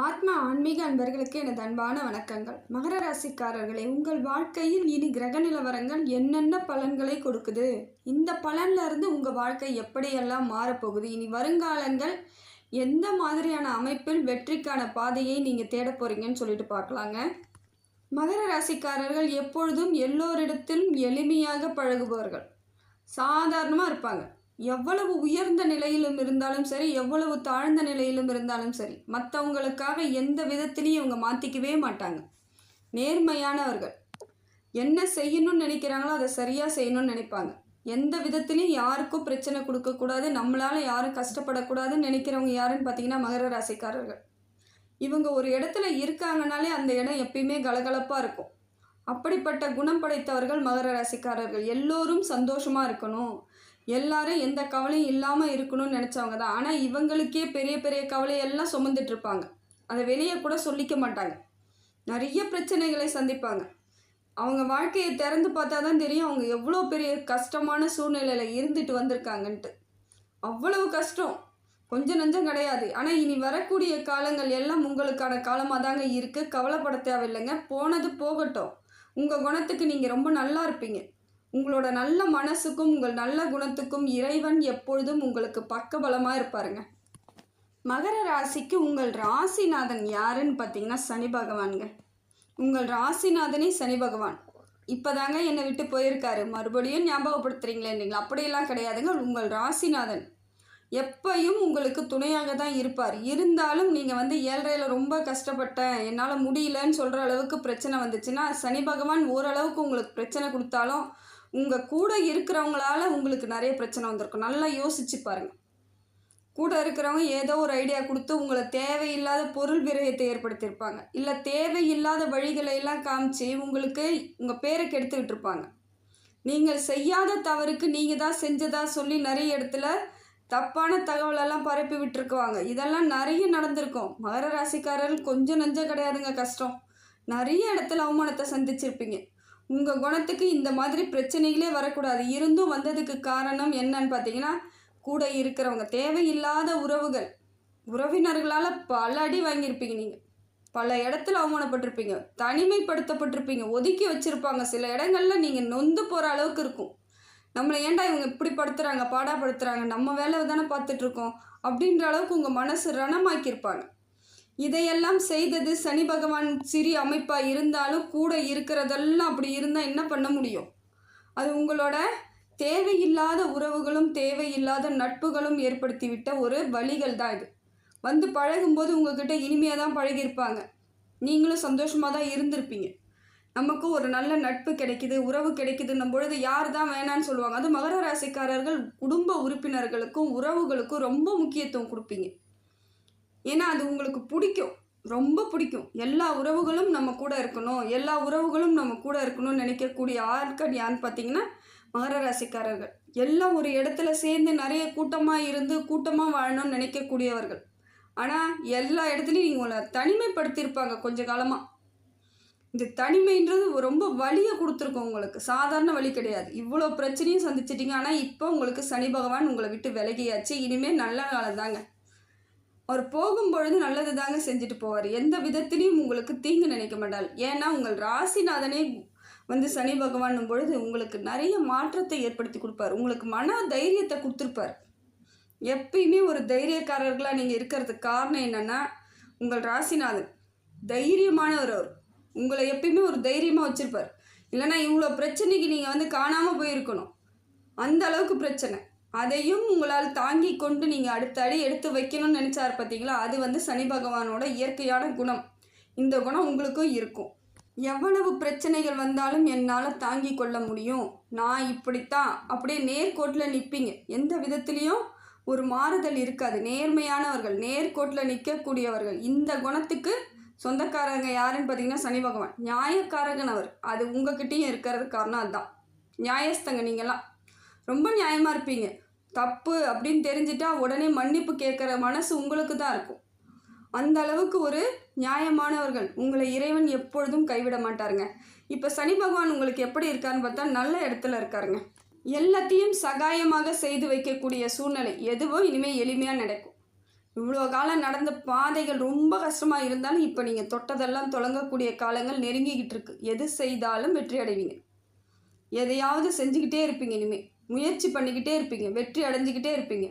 ஆத்ம ஆன்மீக அன்பர்களுக்கு எனது அன்பான வணக்கங்கள். மகர ராசிக்காரர்களே உங்கள் வாழ்க்கையில் இனி கிரக நிலவரங்கள் என்னென்ன பலன்களை கொடுக்குது? இந்த பலன்ல இருந்து உங்கள் வாழ்க்கை எப்படியெல்லாம் மாறப்போகுது? இனி வருங்காலங்கள் எந்த மாதிரியான அமைப்பில் வெற்றிக்கான பாதையை நீங்கள் தேட போறீங்கன்னு சொல்லிட்டு பார்க்கலாங்க. மகர ராசிக்காரர்கள் எப்பொழுதும் எல்லோரிடத்திலும் எளிமையாக பழகுபவர்கள். சாதாரணமாக இருப்பாங்க. எவ்வளவு உயர்ந்த நிலையிலும் இருந்தாலும் சரி எவ்வளவு தாழ்ந்த நிலையிலும் இருந்தாலும் சரி மற்றவங்களுக்காக எந்த விதத்திலையும் இவங்க மாற்றிக்கவே மாட்டாங்க. நேர்மையானவர்கள். என்ன செய்யணும்னு நினைக்கிறாங்களோ அதை சரியாக செய்யணும்னு நினைப்பாங்க. எந்த விதத்திலையும் யாருக்கும் பிரச்சனை கொடுக்கக்கூடாது நம்மளால் யாரும் கஷ்டப்படக்கூடாதுன்னு நினைக்கிறவங்க யாருன்னு பார்த்தீங்கன்னா மகர ராசிக்காரர்கள். இவங்க ஒரு இடத்துல இருக்காங்கனாலே அந்த இடம் எப்பயுமே கலகலப்பாக இருக்கும். அப்படிப்பட்ட குணம் படைத்தவர்கள் மகர ராசிக்காரர்கள். எல்லோரும் சந்தோஷமாக இருக்கணும். எல்லாரும் எந்த கவலையும் இல்லாமல் இருக்கணும்னு நினச்சவங்க தான். ஆனால் இவங்களுக்கே பெரிய பெரிய கவலையெல்லாம் சுமந்துட்டு இருப்பாங்க அதை வெளியே கூட சொல்லிக்க மாட்டாங்க. நிறைய பிரச்சனைகளை சந்திப்பாங்க. அவங்க வாழ்க்கையை திறந்து பார்த்தா தான் தெரியும் அவங்க எவ்வளோ பெரிய கஷ்டமான சூழ்நிலையில் இருந்துட்டு வந்திருக்காங்கன்ட்டு. அவ்வளவு கஷ்டம். கொஞ்சம் நஞ்சம் கிடையாது. ஆனால் இனி வரக்கூடிய காலங்கள் எல்லாம் உங்களுக்கான காலமாக தாங்க இருக்குது கவலைப்பட தேவையில்லைங்க. போனது போகட்டும். உங்கள் குணத்துக்கு நீங்கள் ரொம்ப நல்லா இருப்பீங்க. உங்களோட நல்ல மனசுக்கும் உங்கள் நல்ல குணத்துக்கும் இறைவன் எப்பொழுதும் உங்களுக்கு பக்கபலமாக இருப்பாருங்க. மகர ராசிக்கு உங்கள் ராசிநாதன் யாருன்னு பார்த்தீங்கன்னா சனி பகவான்ங்க. உங்கள் ராசிநாதனே சனி பகவான். இப்போதாங்க என்னை விட்டு போயிருக்காரு. மறுபடியும் ஞாபகப்படுத்துறீங்களே அப்படியெல்லாம் கிடையாதுங்க. உங்கள் ராசிநாதன் எப்பையும் உங்களுக்கு துணையாக தான் இருப்பார். இருந்தாலும் நீங்கள் வந்து ஏழ்றையில் ரொம்ப கஷ்டப்பட்டேன் என்னால் முடியலன்னு சொல்கிற அளவுக்கு பிரச்சனை வந்துச்சுன்னா சனி பகவான் ஓரளவுக்கு உங்களுக்கு பிரச்சனை கொடுத்தாலும் உங்கள் கூட இருக்கிறவங்களால உங்களுக்கு நிறைய பிரச்சனை வந்திருக்கும். நல்லா யோசிச்சு பாருங்கள் கூட இருக்கிறவங்க ஏதோ ஒரு ஐடியா கொடுத்து உங்களை தேவையில்லாத பொருள் விரயத்தை ஏற்படுத்தியிருப்பாங்க. இல்லை தேவையில்லாத வழிகளை எல்லாம் காமிச்சு உங்களுக்கு உங்கள் பேரை கெடுத்துக்கிட்டு இருப்பாங்க. நீங்கள் செய்யாத தவறுக்கு நீங்கள் தான் செஞ்சதா சொல்லி நிறைய இடத்துல தப்பான தகவலெல்லாம் பரப்பி விட்டுருக்குவாங்க. இதெல்லாம் நிறைய நடந்திருக்கும். மகர ராசிக்காரர்கள் கொஞ்சம் நஞ்சம் கிடையாதுங்க கஷ்டம். நிறைய இடத்துல அவமானத்தை சந்திச்சிருப்பீங்க. உங்கள் குணத்துக்கு இந்த மாதிரி பிரச்சனைகளே வரக்கூடாது. இருந்தும் வந்ததுக்கு காரணம் என்னன்னு பார்த்தீங்கன்னா கூட இருக்கிறவங்க. தேவையில்லாத உறவுகள். உறவினர்களால் பல அடி வாங்கியிருப்பீங்க நீங்கள் பல இடத்துல அவமானப்பட்டிருப்பீங்க. தனிமைப்படுத்தப்பட்டிருப்பீங்க. ஒதுக்கி வச்சுருப்பாங்க. சில இடங்களில் நீங்கள் நொந்து போகிற அளவுக்கு இருக்கும். நம்மளை ஏன்டா இவங்க இப்படி படுத்துகிறாங்க பாடாப்படுத்துகிறாங்க நம்ம வேலை தானே பார்த்துட்ருக்கோம் அப்படின்ற அளவுக்கு உங்கள் மனசு ரணமாக்கியிருப்பாங்க. இதையெல்லாம் செய்தது சனி பகவான் சிறி அமைப்பாக இருந்தாலும் கூட இருக்கிறதெல்லாம் அப்படி இருந்தால் என்ன பண்ண முடியும்? அது உங்களோட தேவையில்லாத உறவுகளும் தேவையில்லாத நட்புகளும் ஏற்படுத்திவிட்ட ஒரு வழிகள் தான் இது. வந்து பழகும்போது உங்ககிட்ட இனிமையாக தான் பழகியிருப்பாங்க. நீங்களும் சந்தோஷமாக தான் இருந்திருப்பீங்க. நமக்கு ஒரு நல்ல நட்பு கிடைக்குது உறவு கிடைக்குதுன்னும் பொழுது யார் தான் வேணான்னு சொல்லுவாங்க. அது மகர ராசிக்காரர்கள் குடும்ப உறுப்பினர்களுக்கும் உறவுகளுக்கும் ரொம்ப முக்கியத்துவம் கொடுப்பீங்க. ஏன்னா அது உங்களுக்கு பிடிக்கும். ரொம்ப பிடிக்கும். எல்லா உறவுகளும் நம்ம கூட இருக்கணும். எல்லா உறவுகளும் நம்ம கூட இருக்கணும்னு நினைக்கக்கூடிய ஆட்கள் யாருன்னு பார்த்தீங்கன்னா மகர ராசிக்காரர்கள். எல்லாம் ஒரு இடத்துல சேர்ந்து நிறைய கூட்டமாக இருந்து கூட்டமாக வாழணும்னு நினைக்கக்கூடியவர்கள். ஆனால் எல்லா இடத்துலையும் நீங்கள் உங்களை தனிமைப்படுத்தியிருப்பாங்க கொஞ்ச காலமாக இந்த தனிமைன்றது ரொம்ப வலியை கொடுத்துருக்கோம் உங்களுக்கு. சாதாரண வழி கிடையாது. இவ்வளோ பிரச்சனையும் சந்திச்சிட்டிங்க. ஆனால் இப்போ உங்களுக்கு சனி பகவான் உங்களை விட்டு விலகியாச்சு. இனிமேல் நல்ல காலம் தாங்க அவர் போகும்பொழுது நல்லது தாங்க செஞ்சுட்டு போவார். எந்த விதத்திலையும் உங்களுக்கு தீங்கு நினைக்க மாட்டார். ஏன்னா உங்கள் ராசிநாதனே வந்து சனி பகவான் பொழுது உங்களுக்கு நிறைய மாற்றத்தை ஏற்படுத்தி கொடுப்பார். உங்களுக்கு மன தைரியத்தை கொடுத்துருப்பார். எப்பயுமே ஒரு தைரியக்காரர்களாக நீங்கள் இருக்கிறதுக்கு காரணம் என்னென்னா உங்கள் ராசிநாதன். தைரியமானவர் அவர். உங்களை எப்பயுமே ஒரு தைரியமாக வச்சுருப்பார். இல்லைன்னா இவ்வளோ பிரச்சனைக்கு நீங்கள் வந்து காணாமல் போயிருக்கணும். அந்த அளவுக்கு பிரச்சனை. அதையும் உங்களால் தாங்கி கொண்டு நீங்கள் அடுத்த அடி எடுத்து வைக்கணும்னு நினச்சார் பார்த்தீங்களா அது வந்து சனி பகவானோட இயற்கையான குணம். இந்த குணம் உங்களுக்கும் இருக்கும். எவ்வளவு பிரச்சனைகள் வந்தாலும் என்னால் தாங்கி கொள்ள முடியும். நான் இப்படித்தான். அப்படியே நேர்கோட்டில் நிற்பீங்க எந்த விதத்துலேயும் ஒரு மாறுதல் இருக்காது. நேர்மையானவர்கள் நேர்கோட்டில் நிற்கக்கூடியவர்கள் இந்த குணத்துக்கு சொந்தக்காரங்க யாருன்னு பார்த்தீங்கன்னா சனி பகவான். நியாயக்காரகன் அவர். அது உங்ககிட்டயும் இருக்கிறது காரணம் அதுதான் நியாயஸ்தங்க நீங்கள்லாம் ரொம்ப நியாயமாக இருப்பீங்க. தப்பு அப்படின்னு தெரிஞ்சிட்டா உடனே மன்னிப்பு கேட்குற மனசு உங்களுக்கு தான் இருக்கும். அந்த அளவுக்கு ஒரு நியாயமானவர்கள். உங்களை இறைவன் எப்பொழுதும் கைவிட மாட்டாருங்க. இப்போ சனி பகவான் உங்களுக்கு எப்படி இருக்காருன்னு பார்த்தா நல்ல இடத்துல இருக்காருங்க. எல்லாத்தையும் சகாயமாக செய்து வைக்கக்கூடிய சூழ்நிலை எதுவோ இனிமேல் எளிமையாக நடக்கும். இவ்வளோ காலம் நடந்த பாதைகள் ரொம்ப கஷ்டமாக இருந்தாலும் இப்போ நீங்கள் தொட்டதெல்லாம் தொடங்கக்கூடிய காலங்கள் நெருங்கிக்கிட்டு இருக்கு. எது செய்தாலும் வெற்றி அடைவீங்க. எதையாவது செஞ்சுக்கிட்டே இருப்பீங்க இனிமேல் முயற்சி பண்ணிக்கிட்டே இருப்பீங்க வெற்றி அடைஞ்சிக்கிட்டே இருப்பீங்க.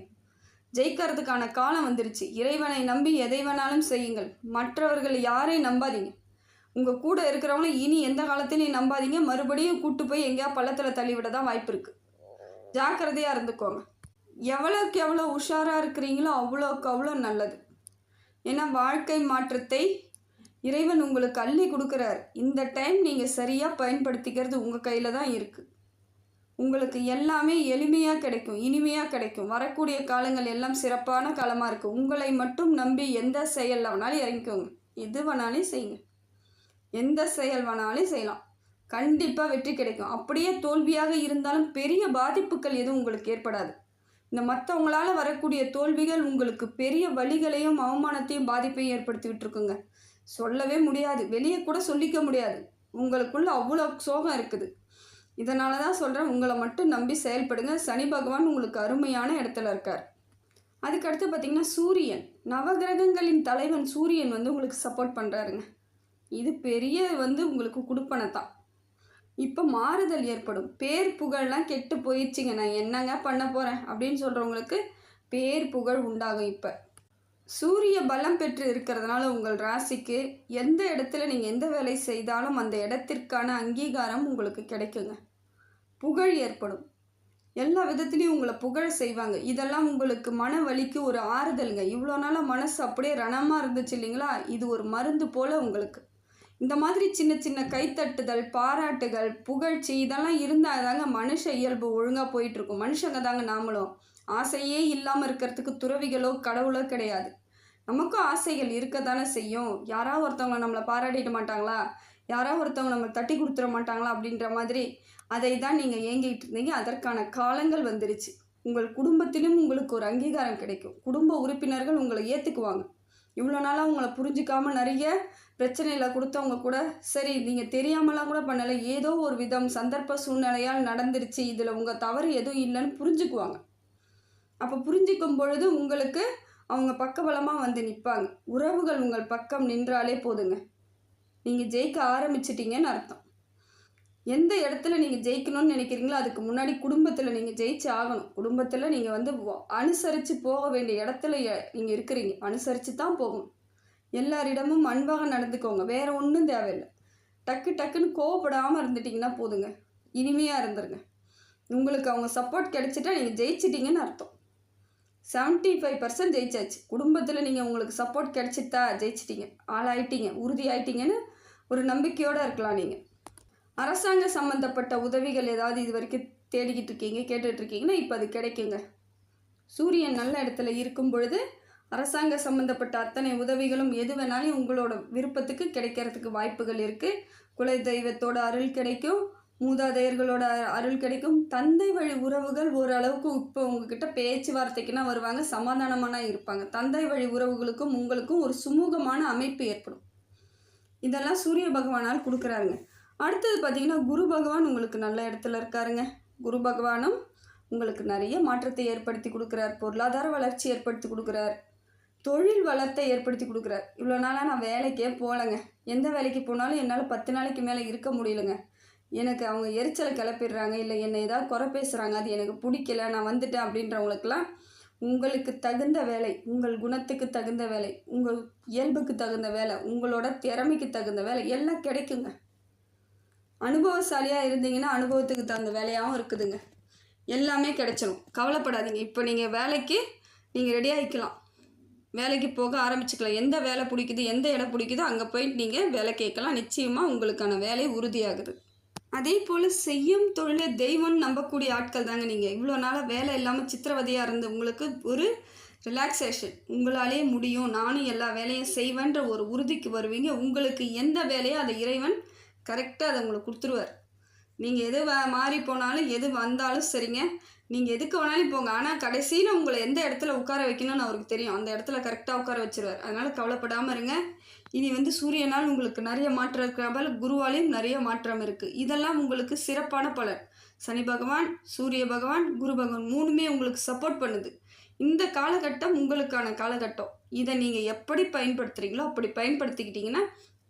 ஜெயிக்கிறதுக்கான காலம் வந்துருச்சு. இறைவனை நம்பி எதை வேணாலும் செய்யுங்கள். மற்றவர்கள் யாரையும் நம்பாதீங்க. உங்கள் கூட இருக்கிறவங்கள இனி எந்த காலத்திலையும் நம்பாதீங்க. மறுபடியும் கூட்டு போய் எங்கேயா பள்ளத்தில் தள்ளிவிட தான் வாய்ப்பு இருக்குது ஜாக்கிரதையாக இருந்துக்கோங்க. எவ்வளோக்கு எவ்வளோ உஷாராக இருக்கிறீங்களோ அவ்வளோக்கு அவ்வளோ நல்லது. ஏன்னா வாழ்க்கை மாற்றத்தை இறைவன் உங்களுக்கு அள்ளி கொடுக்குறார். இந்த டைம் நீங்கள் சரியாக பயன்படுத்திக்கிறது உங்கள் கையில் தான் இருக்குது உங்களுக்கு எல்லாமே எளிமையாக கிடைக்கும் இனிமையாக கிடைக்கும். வரக்கூடிய காலங்கள் எல்லாம் சிறப்பான காலமாக இருக்குது உங்களை மட்டும் நம்பி எந்த செயலில் வேணாலும் இறங்கிக்கோங்க. எது வேணாலும் செய்யுங்க. எந்த செயல் வேணாலும் செய்யலாம். கண்டிப்பாக வெற்றி கிடைக்கும். அப்படியே தோல்வியாக இருந்தாலும் பெரிய பாதிப்புகள் எதுவும் உங்களுக்கு ஏற்படாது. இந்த மற்றவங்களால் வரக்கூடிய தோல்விகள் உங்களுக்கு பெரிய வழிகளையும் அவமானத்தையும் பாதிப்பையும் ஏற்படுத்திவிட்டுருக்குங்க சொல்லவே முடியாது. வெளியே கூட சொல்லிக்க முடியாது. உங்களுக்குள்ள அவ்வளோ சோகம் இருக்குது. இதனால தான் சொல்கிறேன் உங்களை மட்டும் நம்பி செயல்படுங்க. சனி பகவான் உங்களுக்கு அருமையான இடத்துல இருக்கார். அதுக்கடுத்து பார்த்திங்கன்னா சூரியன். நவகிரகங்களின் தலைவன் சூரியன் வந்து உங்களுக்கு சப்போர்ட் பண்ணுறாருங்க இது பெரிய வந்து உங்களுக்கு கொடுப்பனை தான். இப்போ மாறுதல் ஏற்படும். பேர் புகழ்லாம் கெட்டு போயிடுச்சுங்க நான் என்னங்க பண்ண போகிறேன் அப்படின்னு சொல்கிறவங்களுக்கு பேர் புகழ் உண்டாகும் இப்போ. சூரிய பலம் பெற்று இருக்கிறதுனால உங்கள் ராசிக்கு எந்த இடத்துல நீங்கள் எந்த வேலை செய்தாலும் அந்த இடத்திற்கான அங்கீகாரம் உங்களுக்கு கிடைக்குங்க. புகழ் ஏற்படும். எல்லா விதத்துலேயும் உங்களை புகழ் செய்வாங்க. இதெல்லாம் உங்களுக்கு மன வலிக்கு ஒரு ஆறுதலுங்க. இவ்வளோ நாளாக மனசு அப்படியே ரணமாக இருந்துச்சு இல்லைங்களா? இது ஒரு மருந்து போல் உங்களுக்கு. இந்த மாதிரி சின்ன சின்ன கைத்தட்டுதல் பாராட்டுகள் புகழ்ச்சி இதெல்லாம் இருந்தால் தாங்க மனுஷ இயல்பு ஒழுங்காக போயிட்டுருக்கும். மனுஷங்க தாங்க நாமளும். ஆசையே இல்லாமல் இருக்கிறதுக்கு துறவிகளோ கடவுளோ கிடையாது. நமக்கும் ஆசைகள் இருக்க தானே செய்யும். யாராவது ஒருத்தவங்க நம்மளை பாராட்டிட மாட்டாங்களா? யாராவது ஒருத்தவங்க நம்ம தட்டி கொடுத்துட மாட்டாங்களா அப்படின்ற மாதிரி அதை தான் நீங்கள் ஏங்கிட்டு இருந்தீங்க. அதற்கான காலங்கள் வந்துருச்சு. உங்கள் குடும்பத்திலும் உங்களுக்கு ஒரு அங்கீகாரம் கிடைக்கும். குடும்ப உறுப்பினர்கள் உங்களை ஏற்றுக்குவாங்க இவ்வளோ நாளாக உங்களை புரிஞ்சிக்காமல் நிறைய பிரச்சனையில் கொடுத்தவங்க கூட சரி நீங்கள் தெரியாமலாம் கூட பண்ணலை. ஏதோ ஒரு விதம் சந்தர்ப்ப சூழ்நிலையால் நடந்துருச்சு. இதில் உங்கள் தவறு எதுவும் இல்லைன்னு புரிஞ்சுக்குவாங்க. அப்போ புரிஞ்சிக்கும் பொழுது உங்களுக்கு அவங்க பக்கபலமாக வந்து நிற்பாங்க உறவுகள் உங்கள் பக்கம் நின்றாலே போதுங்க. நீங்கள் ஜெயிக்க ஆரம்பிச்சிட்டிங்கன்னு அர்த்தம். எந்த இடத்துல நீங்கள் ஜெயிக்கணும்னு நினைக்கிறீங்களோ அதுக்கு முன்னாடி குடும்பத்தில் நீங்கள் ஜெயிச்சு ஆகணும். குடும்பத்தில் நீங்கள் வந்து அனுசரித்து போக வேண்டிய இடத்துல நீங்கள் இருக்கிறீங்க. அனுசரித்து தான் போகணும். எல்லாரிடமும் அன்பாக நடந்துக்கோங்க. வேறு ஒன்றும் தேவையில்லை. டக்கு டக்குன்னு கோவப்படாமல் இருந்துட்டிங்கன்னா போதுங்க. இனிமையாக இருந்துருங்க. உங்களுக்கு அவங்க சப்போர்ட் கிடைச்சிட்டா நீங்கள் ஜெயிச்சிட்டிங்கன்னு அர்த்தம். செவன்ட்டி ஃபைவ் பர்சன்ட் ஜெயிச்சாச்சு. குடும்பத்தில் நீங்கள் உங்களுக்கு சப்போர்ட் கிடைச்சிட்டா ஜெயிச்சிட்டிங்க. ஆளாயிட்டீங்க. உறுதி ஆயிட்டீங்கன்னு ஒரு நம்பிக்கையோடு இருக்கலாம் நீங்கள் அரசாங்க சம்மந்தப்பட்ட உதவிகள் ஏதாவது இது வரைக்கும் தேடிக்கிட்டு இருக்கீங்க கேட்டுட்ருக்கீங்கன்னா இப்போ அது கிடைக்குங்க. சூரியன் நல்ல இடத்துல இருக்கும் பொழுது அரசாங்க சம்மந்தப்பட்ட அத்தனை உதவிகளும் எது வேணாலும் உங்களோட விருப்பத்துக்கு கிடைக்கிறதுக்கு வாய்ப்புகள் இருக்குது குல தெய்வத்தோட அருள் கிடைக்கும் மூதாதையர்களோட அருள் கிடைக்கும். தந்தை வழி உறவுகள் ஓரளவுக்கு இப்போ உங்ககிட்ட பேச்சுவார்த்தைக்குன்னா வருவாங்க சமாதானமான இருப்பாங்க. தந்தை வழி உறவுகளுக்கும் உங்களுக்கும் ஒரு சுமூகமான அமைப்பு ஏற்படும். இதெல்லாம் சூரிய பகவானால் கொடுக்குறாருங்க. அடுத்தது பார்த்திங்கன்னா குரு பகவான் உங்களுக்கு நல்ல இடத்துல இருக்காருங்க. குரு பகவானும் உங்களுக்கு நிறைய மாற்றத்தை ஏற்படுத்தி கொடுக்குறார். பொருளாதார வளர்ச்சி ஏற்படுத்தி கொடுக்குறார். தொழில் வளத்தை ஏற்படுத்தி கொடுக்குறார். இவ்வளோ நாளாக நான் வேலைக்கே போகலைங்க. எந்த வேலைக்கு போனாலும் என்னால் பத்து நாளைக்கு மேலே இருக்க முடியலங்க. எனக்கு அவங்க எரிச்சலை கிளப்பிடுறாங்க. இல்லை என்னை ஏதாவது குறை பேசுகிறாங்க அது எனக்கு பிடிக்கல. நான் வந்துட்டேன் அப்படின்றவங்களுக்கெல்லாம் உங்களுக்கு தகுந்த வேலை உங்கள் குணத்துக்கு தகுந்த வேலை உங்கள் இயல்புக்கு தகுந்த வேலை உங்களோட திறமைக்கு தகுந்த வேலை எல்லாம் கிடைக்குங்க. அனுபவசாலியாக இருந்தீங்கன்னா அனுபவத்துக்கு தகுந்த வேலையாகவும் இருக்குதுங்க. எல்லாமே கிடைச்சிடும் கவலைப்படாதீங்க. இப்போ நீங்கள் வேலைக்கு நீங்கள் ரெடி ஆகிக்கலாம் வேலைக்கு போக ஆரம்பிச்சுக்கலாம். எந்த வேலை பிடிக்குது எந்த இடம் பிடிக்குதோ அங்கே போயிட்டு நீங்கள் வேலை கேட்கலாம். நிச்சயமாக உங்களுக்கான வேலை உறுதியாகுது. அதே போல் செய்யும் தொழிலை தெய்வம் நம்பக்கூடிய ஆட்கள் தாங்க நீங்கள் இவ்வளோ நாளாக வேலை இல்லாமல் சித்திரவதையாக இருந்து உங்களுக்கு ஒரு ரிலாக்ஸேஷன் உங்களாலே முடியும். நானும் எல்லா வேலையும் செய்வேன்ற ஒரு உறுதிக்கு வருவீங்க. உங்களுக்கு எந்த வேலையோ அதை இறைவன் கரெக்டாக அதை உங்களுக்கு கொடுத்துருவார். நீங்கள் எது மாறி போனாலும் எது வந்தாலும் சரிங்க. நீங்கள் எதுக்கு வேணாலும் போங்க. ஆனால் கடைசியில் உங்களை எந்த இடத்துல உட்கார வைக்கணும்னு அவருக்கு தெரியும். அந்த இடத்துல கரெக்டாக உட்கார வச்சிருவார். அதனால் கவலைப்படாமல் இருங்க. இனி வந்து சூரியனால் உங்களுக்கு நிறைய மாற்றம் இருக்கிற குருவாலையும் நிறைய மாற்றம் இருக்குது இதெல்லாம் உங்களுக்கு சிறப்பான பலன். சனி பகவான் சூரிய பகவான் குரு பகவான் மூணுமே உங்களுக்கு சப்போர்ட் பண்ணுது. இந்த காலகட்டம் உங்களுக்கான காலகட்டம். இதை நீங்கள் எப்படி பயன்படுத்துகிறீங்களோ அப்படி பயன்படுத்திக்கிட்டிங்கன்னா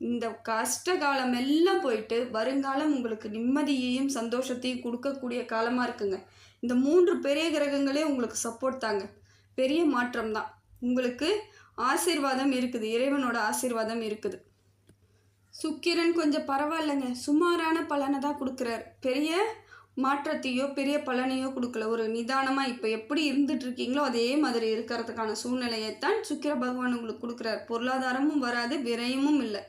இந்த கஷ்ட காலம் எல்லாம் போயிட்டு வருங்காலம் உங்களுக்கு நிம்மதியையும் சந்தோஷத்தையும் கொடுக்கக்கூடிய காலமாக இருக்குங்க. இந்த மூன்று பெரிய கிரகங்களே உங்களுக்கு சப்போர்ட் தாங்க. பெரிய மாற்றம் தான் உங்களுக்கு ஆசீர்வாதம் இருக்குது. இறைவனோட ஆசீர்வாதம் இருக்குது. சுக்கிரன் கொஞ்சம் பரவாயில்லைங்க. சுமாரான பலனை தான் கொடுக்குறாரு. பெரிய மாற்றத்தையோ பெரிய பலனையோ கொடுக்கல. ஒரு நிதானமாக இப்போ எப்படி இருந்துட்டு இருக்கீங்களோ அதே மாதிரி இருக்கிறதுக்கான சூழ்நிலையைத்தான் சுக்கிர பகவான் உங்களுக்கு கொடுக்குறாரு. பொருளாதாரமும் வராது விரயமும் இல்லை.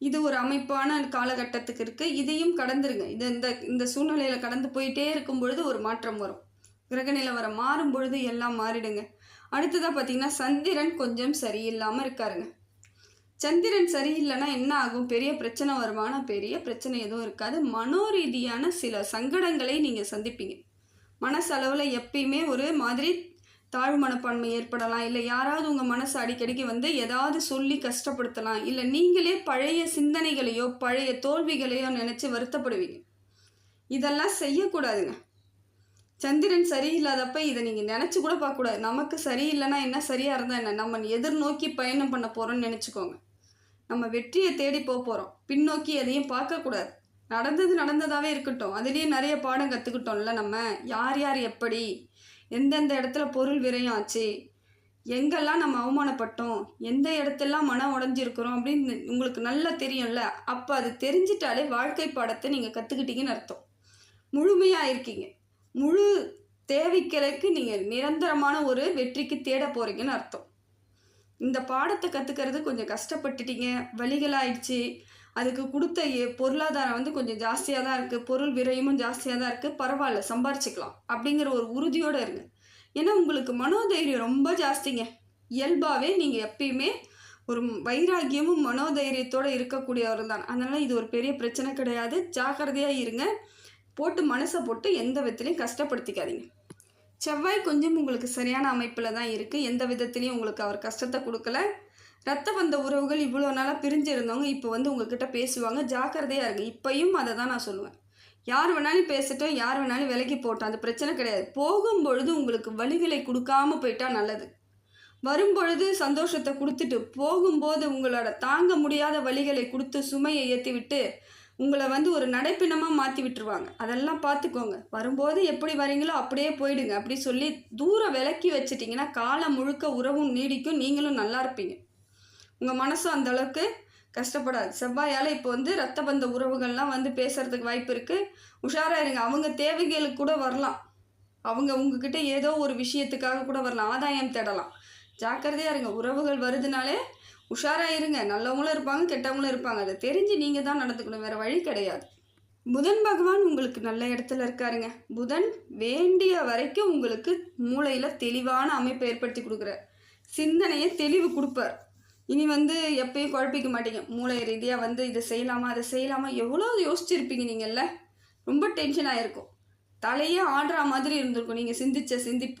இது ஒரு அமைப்பான காலகட்டத்துக்கு இருக்குது இதையும் கடந்துருங்க. இது இந்த இந்த சூழ்நிலையில் கடந்து போயிட்டே இருக்கும் பொழுது ஒரு மாற்றம் வரும். கிரக நிலவரம் மாறும் பொழுது எல்லாம் மாறிடுங்க. அடுத்ததாக பார்த்தீங்கன்னா சந்திரன் கொஞ்சம் சரியில்லாமல் இருக்காருங்க. சந்திரன் சரியில்லைன்னா என்ன ஆகும்? பெரிய பிரச்சனை வருமானா பெரிய பிரச்சனை எதுவும் இருக்காது. மனோரீதியான சில சங்கடங்களை நீங்கள் சந்திப்பீங்க. மனசளவில் எப்பயுமே ஒரு மாதிரி தாழ்வு மனப்பான்மை ஏற்படலாம் இல்லை யாராவது உங்கள் மனசு அடிக்கடிக்கு வந்து ஏதாவது சொல்லி கஷ்டப்படுத்தலாம் இல்லை நீங்களே பழைய சிந்தனைகளையோ பழைய தோல்விகளையோ நினச்சி வருத்தப்படுவீங்க. இதெல்லாம் செய்யக்கூடாதுங்க. சந்திரன் சரியில்லாதப்ப இதை நீங்கள் நினச்சி கூட பார்க்கக்கூடாது. நமக்கு சரியில்லைன்னா என்ன சரியாக இருந்தால் என்ன? நம்ம எதிர்நோக்கி பயணம் பண்ண போகிறோம்னு நினச்சிக்கோங்க. நம்ம வெற்றியை தேடி போக போகிறோம் பின்னோக்கி எதையும் பார்க்கக்கூடாது. நடந்தது நடந்ததாகவே இருக்கட்டும். அதுலேயும் நிறைய பாடம் கற்றுக்கிட்டோம்ல நம்ம. யார் யார் எப்படி எந்தெந்த இடத்துல பொருள் விரயம் ஆச்சு எங்கெல்லாம் நம்ம அவமானப்பட்டோம்? எந்த இடத்தெல்லாம் மனம் உடஞ்சிருக்கிறோம் அப்படின்னு உங்களுக்கு நல்லா தெரியும்ல? அப்போ அது தெரிஞ்சிட்டாலே வாழ்க்கை பாடத்தை நீங்கள் கற்றுக்கிட்டீங்கன்னு அர்த்தம். முழுமையாக இருக்கீங்க. முழு தேவைக்களுக்கு நீங்கள் நிரந்தரமான ஒரு வெற்றிக்கு தேட போகிறீங்கன்னு அர்த்தம். இந்த பாடத்தை கற்றுக்கிறது கொஞ்சம் கஷ்டப்பட்டுட்டீங்க. வழிகளாயிடுச்சு அதுக்கு கொடுத்த பொருளாதாரம் வந்து கொஞ்சம் ஜாஸ்தியாக தான் இருக்குது பொருள் விரயமும் ஜாஸ்தியாக தான் இருக்குது பரவாயில்ல சம்பாரிச்சிக்கலாம். அப்படிங்கிற ஒரு உறுதியோடு இருங்க. ஏன்னா உங்களுக்கு மனோதைரியம் ரொம்ப ஜாஸ்திங்க. இயல்பாகவே நீங்கள் எப்பயுமே ஒரு வைராக்கியமும் மனோதைரியத்தோடு இருக்கக்கூடியவர் தான். அதனால் இது ஒரு பெரிய பிரச்சனை கிடையாது. ஜாக்கிரதையாக இருங்க. போட்டு மனசை போட்டு எந்த விதத்துலையும் கஷ்டப்படுத்திக்காதீங்க. செவ்வாய் கொஞ்சம் உங்களுக்கு சரியான அமைப்பில் தான் இருக்குது எந்த விதத்துலேயும் உங்களுக்கு அவர் கஷ்டத்தை கொடுக்கல. ரத்த வந்த உறவுகள் இவ்வளோ நாளாக பிரிஞ்சிருந்தவங்க இப்போ வந்து உங்ககிட்ட பேசுவாங்க ஜாக்கிரதையாக இருங்க. இப்பயும் அதை தான் நான் சொல்லுவேன். யார் வேணாலும் பேசட்டும் யார் வேணாலும் விலைக்கு போட்டோம் அது பிரச்சனை கிடையாது. போகும்பொழுது உங்களுக்கு வழிகளை கொடுக்காம போயிட்டா நல்லது. வரும்பொழுது சந்தோஷத்தை கொடுத்துட்டு போகும்போது உங்களோட தாங்க முடியாத வழிகளை கொடுத்து சுமையை ஏற்றி விட்டு உங்களை வந்து ஒரு நடைப்பிணமாக மாற்றி விட்டுருவாங்க. அதெல்லாம் பார்த்துக்கோங்க. வரும்போது எப்படி வரீங்களோ அப்படியே போயிடுங்க. அப்படி சொல்லி தூரம் விலக்கி வச்சிட்டிங்கன்னா காலம் முழுக்க உறவும் நீடிக்கும். நீங்களும் நல்லா இருப்பீங்க. உங்கள் மனசும் அந்த அளவுக்கு கஷ்டப்படாது. செவ்வாயால் இப்போ வந்து ரத்த பந்த உறவுகள்லாம் வந்து பேசுகிறதுக்கு வாய்ப்பு இருக்குது உஷாராக இருங்க. அவங்க தேவைகளுக்கு கூட வரலாம். அவங்க உங்ககிட்ட ஏதோ ஒரு விஷயத்துக்காக கூட வரலாம். ஆதாயம் தேடலாம். ஜாக்கிரதையாக இருங்க. உறவுகள் வருதுனாலே உஷாராக இருங்க. நல்லவங்களும் இருப்பாங்க கெட்டவங்களும் இருப்பாங்க. அதை தெரிஞ்சு நீங்கள் தான் நடந்துக்கணும். வேறு வழி கிடையாது. புதன் பகவான் உங்களுக்கு நல்ல இடத்துல இருக்காருங்க. புதன் வேண்டிய வரைக்கும் உங்களுக்கு மூளையில் தெளிவான அமைப்பை ஏற்படுத்தி கொடுக்குறார். சிந்தனையை தெளிவு கொடுப்பார். இனி வந்து எப்பயும் குழப்பிக்க மாட்டீங்க. மூளை ரீதியாக வந்து இதை செய்யலாமா அதை செய்யலாமா? எவ்வளோ யோசிச்சிருப்பீங்க நீங்கள்ல. ரொம்ப டென்ஷன் ஆகிருக்கும் தலையே ஆடுற மாதிரி இருந்திருக்கும். நீங்கள் சிந்திச்ச சிந்திப்பு.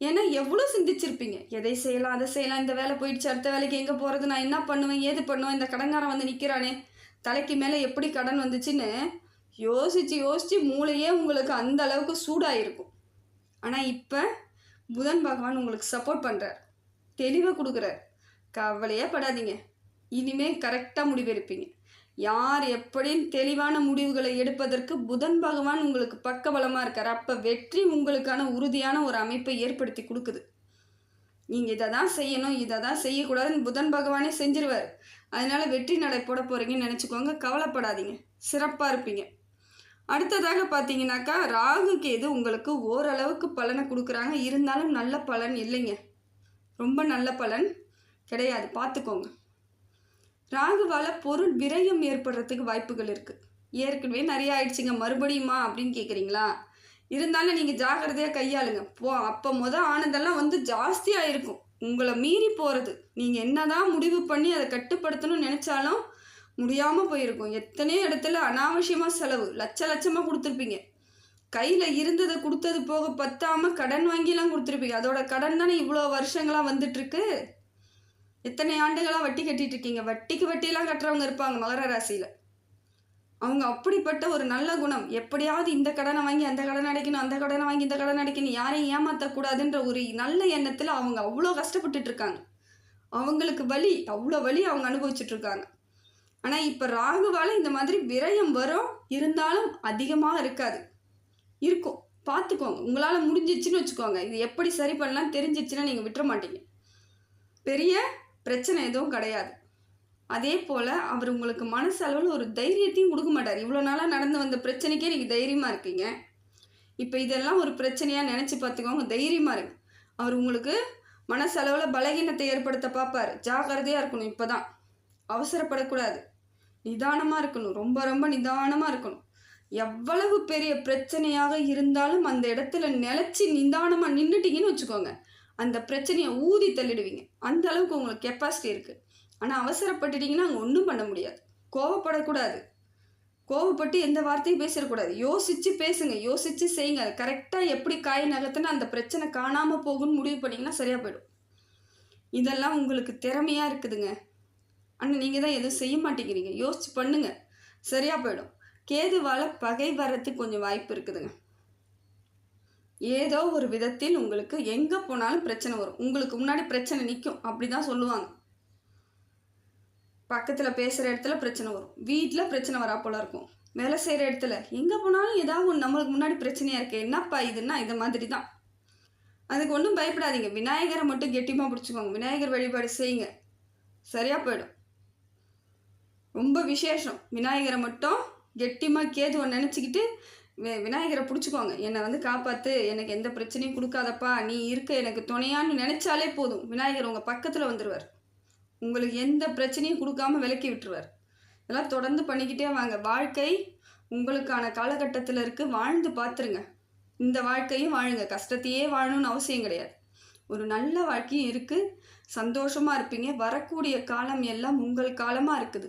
ஏன்னா எவ்வளோ சிந்திச்சிருப்பீங்க. எதை செய்யலாம் அதை செய்யலாம். இந்த வேலை போயிடுச்சு அடுத்த வேலைக்கு எங்கே போகிறது நான் என்ன பண்ணுவேன்? ஏது பண்ணுவேன்? இந்த கடன்காரன் வந்து நிற்கிறானே தலைக்கு மேலே எப்படி கடன் வந்துச்சுன்னு யோசித்து யோசித்து மூளையே உங்களுக்கு அந்த அளவுக்கு சூடாயிருக்கும். ஆனால் இப்போ புதன் பகவான் உங்களுக்கு சப்போர்ட் பண்ணுறார் தெளிவை கொடுக்குறார். கவலையே படாதீங்க. இனிமே கரெக்டாக முடிவெடுப்பீங்க. யார் எப்படின்னு தெளிவான முடிவுகளை எடுப்பதற்கு புதன் பகவான் உங்களுக்கு பக்கபலமாக இருக்கார். அப்போ வெற்றி உங்களுக்கான உறுதியான ஒரு அமைப்பை ஏற்படுத்தி கொடுக்குது. நீங்கள் இதை தான் செய்யணும் இதை தான் செய்யக்கூடாதுன்னு புதன் பகவானே செஞ்சிருவார். அதனால வெற்றி நடை போட போகிறீங்கன்னு நினச்சிக்கோங்க கவலைப்படாதீங்க. சிறப்பாக இருப்பீங்க. அடுத்ததாக பார்த்தீங்கன்னாக்கா ராகு கேது உங்களுக்கு ஓரளவுக்கு பலனை கொடுக்குறாங்க. இருந்தாலும் நல்ல பலன் இல்லைங்க. ரொம்ப நல்ல பலன். கிடையாது. பார்த்துக்கோங்க. ராகுவால் பொருள் விரயம் ஏற்படுறதுக்கு வாய்ப்புகள் இருக்குது ஏற்கனவே நிறைய ஆயிடுச்சுங்க. மறுபடியுமா அப்படின்னு கேட்குறீங்களா இருந்தாலும் நீங்கள் ஜாக்கிரதையாக கையாளுங்க. போ அப்போ மொதல் ஆனதெல்லாம் வந்து ஜாஸ்தியாக இருக்கும் உங்களை மீறி போகிறது நீங்கள் என்ன தான் முடிவு பண்ணி அதை கட்டுப்படுத்தணும்னு நினச்சாலும் முடியாமல் போயிருக்கும். எத்தனையோ இடத்துல அனாவசியமாக செலவு? லட்ச லட்சமாக கொடுத்துருப்பீங்க. கையில் இருந்ததை கொடுத்தது போக பத்தாமல் கடன் வாங்கிலாம் கொடுத்துருப்பீங்க. அதோட கடன் தானே இவ்வளோ வருஷங்களாக வந்துட்டுருக்கு எத்தனை ஆண்டுகளாக வட்டி கட்டிட்டு இருக்கீங்க வட்டிக்கு வட்டியெல்லாம் கட்டுறவங்க இருப்பாங்க மகர ராசியில். அவங்க அப்படிப்பட்ட ஒரு நல்ல குணம். எப்படியாவது இந்த கடனை வாங்கி அந்த கடனை அடைக்கணும் அந்த கடனை வாங்கி இந்த கடனை அடைக்கணும் யாரையும் ஏமாற்றக்கூடாதுன்ற ஒரு நல்ல எண்ணத்தில் அவங்க அவ்வளோ கஷ்டப்பட்டுட்டு இருக்காங்க அவங்களுக்கு வலி அவ்வளோ வலி அவங்க அனுபவிச்சுட்டு இருக்காங்க ஆனால் இப்போ ராகுவால் இந்த மாதிரி விரயம் வரும். இருந்தாலும் அதிகமாக இருக்காது. இருக்கும். பார்த்துக்கோங்க உங்களால் முடிஞ்சிச்சுன்னு வச்சுக்கோங்க. இது எப்படி சரி பண்ணலாம் தெரிஞ்சிச்சுன்னா நீங்கள் விட்டுற மாட்டீங்க. பெரிய பிரச்சனை எதுவும் கிடையாது. அதே போல் அவர் உங்களுக்கு மனசளவில் ஒரு தைரியத்தையும் கொடுக்க மாட்டார். இவ்வளோ நாளாக நடந்து வந்த பிரச்சனைக்கே நீங்கள் தைரியமாக இருக்கீங்க. இப்போ இதெல்லாம் ஒரு பிரச்சனையாக நினச்சி பார்த்துக்கோங்க. தைரியமாக இருக்கு அவர் உங்களுக்கு மனசளவில் பலகீனத்தை ஏற்படுத்த பார்ப்பார். ஜாக்கிரதையாக இருக்கணும் இப்போ தான் அவசரப்படக்கூடாது. நிதானமாக இருக்கணும். ரொம்ப ரொம்ப நிதானமாக இருக்கணும். எவ்வளவு பெரிய பிரச்சனையாக இருந்தாலும் அந்த இடத்துல நிலச்சி நிதானமாக நின்றுட்டீங்கன்னு வச்சுக்கோங்க. அந்த பிரச்சனையை ஊதி தள்ளிடுவீங்க. அந்த அளவுக்கு உங்களுக்கு கெப்பாசிட்டி இருக்குது ஆனால் அவசரப்பட்டுட்டீங்கன்னா அங்கே ஒன்றும் பண்ண முடியாது. கோவப்படக்கூடாது. கோவப்பட்டு எந்த வார்த்தையும் பேசிடக்கூடாது. யோசித்து பேசுங்க. யோசித்து செய்யுங்க. அது கரெக்டாக எப்படி காய் நகர்த்துனா அந்த பிரச்சனை காணாமல் போகும்னு முடிவு பண்ணிங்கன்னா சரியாக போயிடும். இதெல்லாம் உங்களுக்கு திறமையாக இருக்குதுங்க. ஆனால் நீங்கள் தான் எதுவும் செய்ய மாட்டேங்கிறீங்க. யோசிச்சு பண்ணுங்க. சரியாக போயிடும். கேதுவால் பகை வர்றதுக்கு கொஞ்சம் வாய்ப்பு இருக்குதுங்க. ஏதோ ஒரு விதத்தில் உங்களுக்கு எங்கே போனாலும் பிரச்சனை வரும். உங்களுக்கு முன்னாடி பிரச்சனை நிற்கும் அப்படி தான் சொல்லுவாங்க. பக்கத்தில் பேசுகிற இடத்துல பிரச்சனை வரும். வீட்டில் பிரச்சனை வரா போல இருக்கும். வேலை செய்கிற இடத்துல. எங்கே போனாலும் ஏதாவது ஒன்று நம்மளுக்கு முன்னாடி பிரச்சனையாக இருக்குது என்னப்பா இதுன்னா இது மாதிரி தான் அதுக்கு ஒன்றும் பயப்படாதீங்க. விநாயகரை மட்டும் கெட்டியமாக பிடிச்சிக்கோங்க. விநாயகர் வழிபாடு செய்யுங்க. சரியாக போயிடும். ரொம்ப விசேஷம். விநாயகரை மட்டும் கெட்டியமாக கேதுவை நினச்சிக்கிட்டு விநாயகரை பிடிச்சிக்கோங்க. என்னை வந்து காப்பாற்று எனக்கு எந்த பிரச்சனையும் கொடுக்காதப்பா நீ இருக்க எனக்கு துணையான்னு நினச்சாலே போதும். விநாயகர் உங்கள் பக்கத்தில் வந்துடுவார் உங்களுக்கு எந்த பிரச்சனையும் கொடுக்காம விலக்கி விட்டுருவார். இதெல்லாம் தொடர்ந்து பண்ணிக்கிட்டே வாங்க. வாழ்க்கை உங்களுக்கான காலகட்டத்தில் இருக்குது வாழ்ந்து பார்த்துருங்க இந்த வாழ்க்கையும் வாழுங்க. கஷ்டத்தையே வாழணும்னு அவசியம் கிடையாது. ஒரு நல்ல வாழ்க்கையும் இருக்குது சந்தோஷமாக இருப்பீங்க. வரக்கூடிய காலம் எல்லாம் உங்கள் காலமாக இருக்குது.